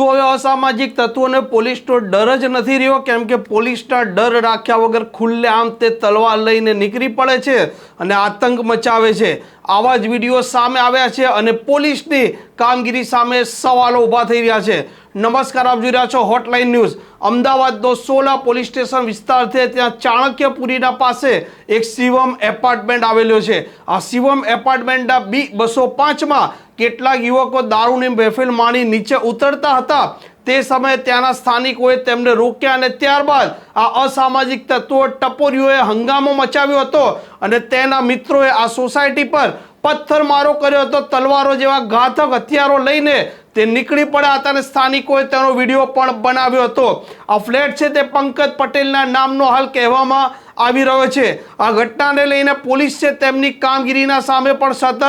અસામાજિક તત્વોને પોલીસનો ડર જ નથી રહ્યો, કેમ કે પોલીસના ડર રાખ્યા વગર ખુલ્લે આમ તે તલવાર લઈને નીકળી પડે છે અને આતંક મચાવે છે. આવા જ વીડિયો સામે આવ્યા છે અને પોલીસની કામગીરી સામે સવાલો ઊભા થઈ રહ્યા છે. નમસ્કાર, આપ જોઈ રહ્યા છો હોટલાઇન ન્યૂઝ અમદાવાદનો સોલા પોલીસ સ્ટેશન વિસ્તાર છે, ત્યાં ચાણક્યપુરીના પાસે એક શિવમ એપાર્ટમેન્ટ આવેલો છે. આ શિવમ એપાર્ટમેન્ટના બી બસો પાંચમાં કેટલાક યુવકો દારૂની મહેફિલ માણી નીચે ઉતરતા હતા. તે સમયે ત્યાંના સ્થાનિકોએ તેમને રોક્યા અને ત્યારબાદ આ અસામાજિક તત્વો ટપોરીઓએ હંગામો મચાવ્યો હતો અને તેના મિત્રોએ આ સોસાયટી પર પથ્થરમારો કર્યો હતો. તલવારો જેવા ઘાતક હથિયારો લઈને તે નીકળી પડ્યા હતા અને સ્થાનિકોએ તેનો વીડિયો પણ બનાવ્યો હતો. આ ફ્લેટ છે તે પંકજ પટેલના નામનો હાલ કહેવામાં આવી રહ્યો છે. આ ઘટનાને લઈને પોલીસ છે તેમની કામગીરીના સામે પણ સતત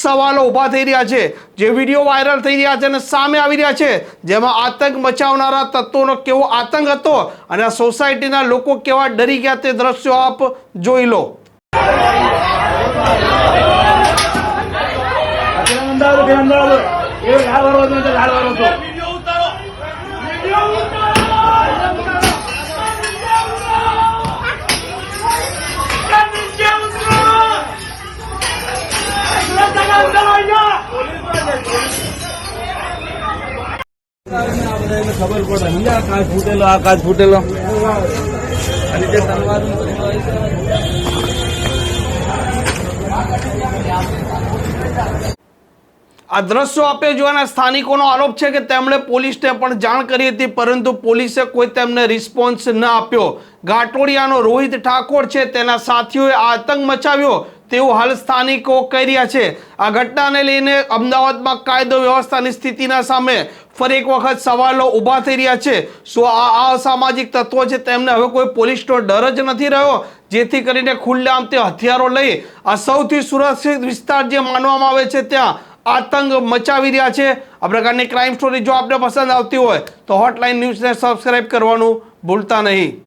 સવાલો ઊભા થઈ રહ્યા છે. જે વીડિયો વાયરલ થઈ રહ્યા છે અને સામે આવી રહ્યા છે, જેમાં આતંક મચાવનારા તત્વોનો કેવો આતંક હતો અને આ સોસાયટીના લોકો કેવા ડરી ગયા તે દ્રશ્યો આપ જોઈ લો. કે અમદાવાદ એ લાલ વાળો હતો લાલ વાળો હતો ખબર પડે સમજ્યા આ ફૂટેલો આ કાચ ફૂટેલો અને જે તલવાર આ દ્રશ્યો આપે જોવાના સ્થાનિકોનો આરોપ છે કે તેમણે પોલીસને પણ જાણ કરી હતી, પરંતુ પોલીસે કોઈ તેમને રિસ્પોન્સ ન આપ્યો. ઘાટોડિયાનો રોહિત ઠાકોર છે, તેના સાથીઓએ આતંક મચાવ્યો. તેવું હાલ સ્થાનિકો કહી રહ્યા છે. આ ઘટનાને લઈને અમદાવાદમાં કાયદો વ્યવસ્થાની સ્થિતિના સામે ફરી એક વખત સવાલો ઊભા થઈ રહ્યા છે. શું આ આ અસામાજિક તત્વો છે? તેમને હવે કોઈ પોલીસનો ડર જ નથી રહ્યો? જેથી કરીને ખુલ્લેઆમ તે હથિયારો લઈ આ સૌથી સુરક્ષિત વિસ્તાર જે માનવામાં આવે છે, ત્યાં આતંક મચાવી રહ્યા છે. આ પ્રકારની ક્રાઇમ સ્ટોરી જો આપને પસંદ આવતી હોય, તો હોટલાઇન ન્યૂઝને સબસ્ક્રાઇબ કરવાનું ભૂલતા નહીં.